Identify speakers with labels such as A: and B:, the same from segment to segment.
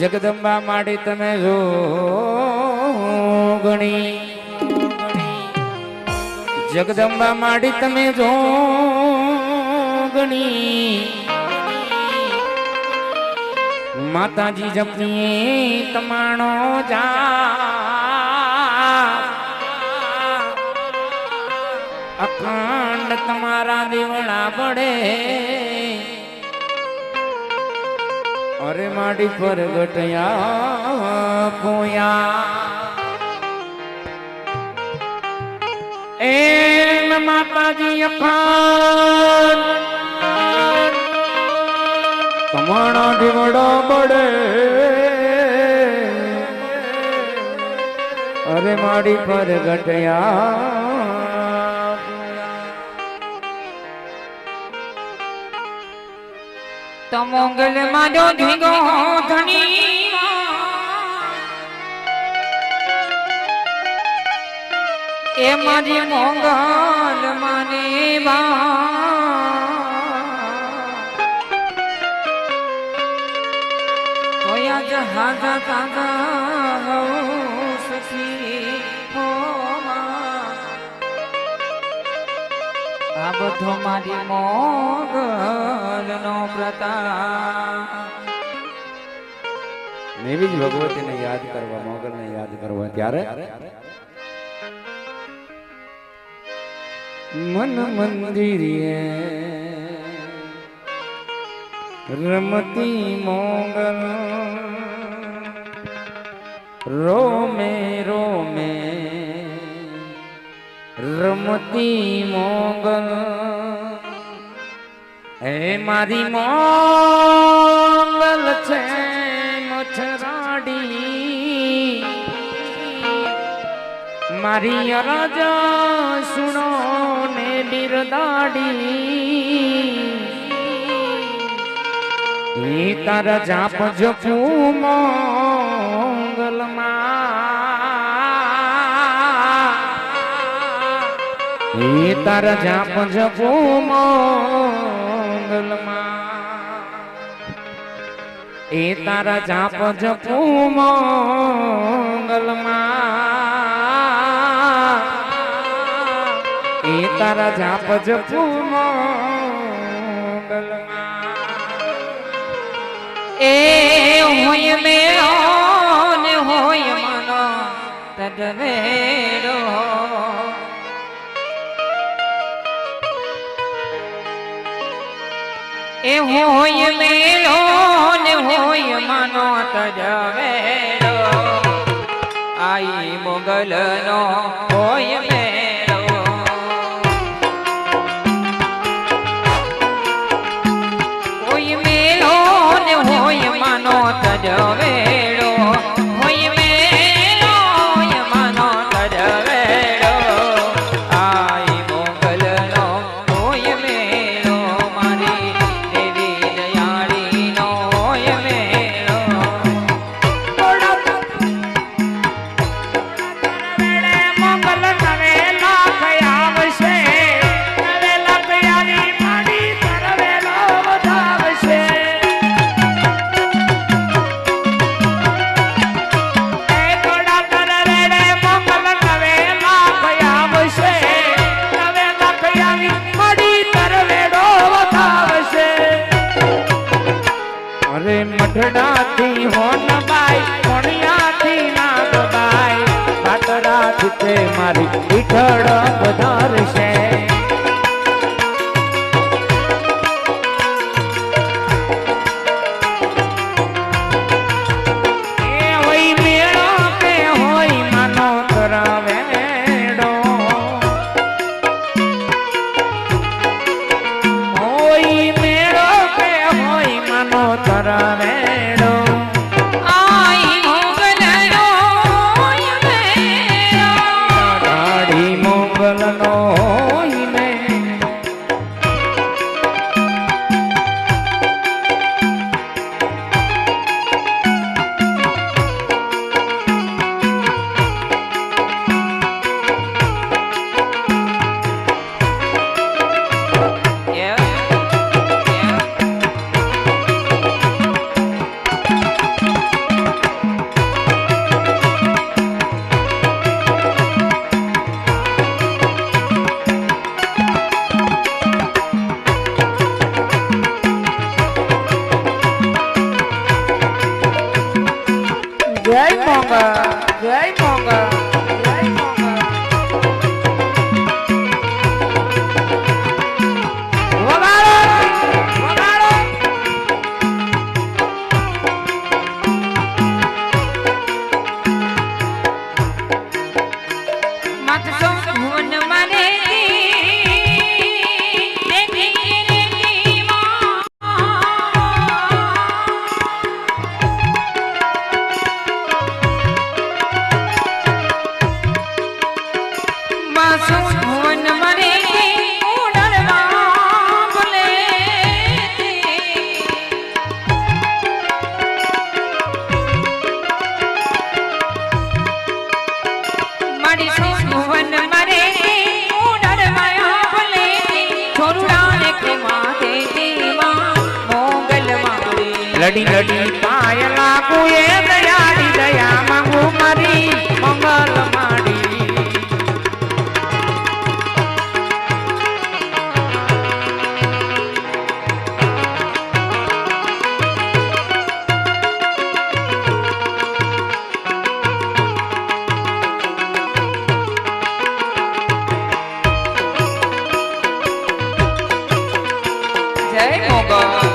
A: જગદંબા માડી તમે જો ગણી જગદંબા માડી તમે જો ગણી. માતાજી જપની તમાણો જા. અખંડ તમારા દીવડા પડે અરે માડી પર ગટયા પોયા. એમ માતાજી અખાન. તમારો દીવડો બડે અરે માડી પર ઘટયા
B: તો મોગલ મારો ધીગો ધણી એ મારી મોગલ માને બા જહાજ હો આ બધો મારી મોગલ નો પ્રતાપ
A: એવી ભગવતીને યાદ કરવા, મોગલને યાદ કરવા. ત્યારે મન મંદિરે રમતી મોગલ. રોમે રોમે. રમતી મોગલ. હે મારી મોગલ છે મછરાડી મારી અરજ સુણો. બિરદાડી એ તારા જાપ જપું મોગલમાં એ તારા જાપ જપું મોગલમાં એ તારા જાપ જપું મોગલમાં એ તારા જાપ જપું મોગલમાં
B: એ હોય મે ને હોય મનો તદવેડો એ હોય મેળો હોય મનો તદવેડો આઈ મોગલ નો હોય મેળો તારી વિઠળ વધારશે.
A: લડી લડી. પાય લાગુ એ દયાળી દયા માંગુ મારી મંગલ માડી.
B: જય મોગલ.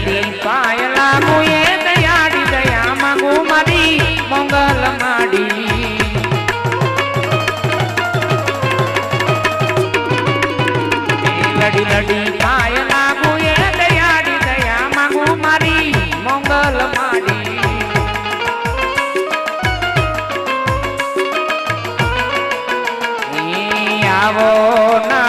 B: માડી
A: પાયલા મુએ દયાડી, દયા માંગુ મારી, મંગલ માડી. લડી લડી પાયલા મુએ દયાડી, દયા માંગુ મારી, મંગલ માડી. આવો નવ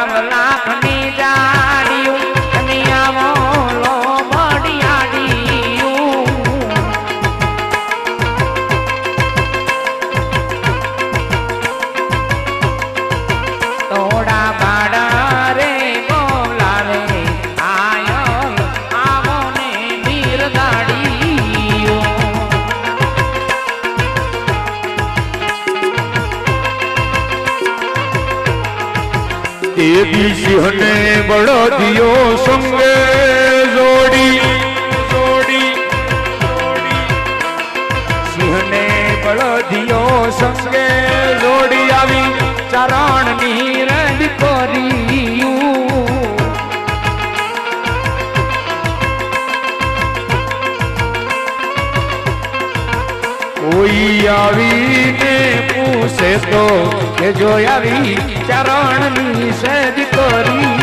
C: દેવી સિંહને બળદિયો સંગે જોડી. જોડી
A: સિંહને બળદિયો સંગે જોડી આવી ચરણની રંગ કર્યું.
C: કોઈ આવીને પૂછે તો
A: કે જોયા આવી ચરણની સજ કરી.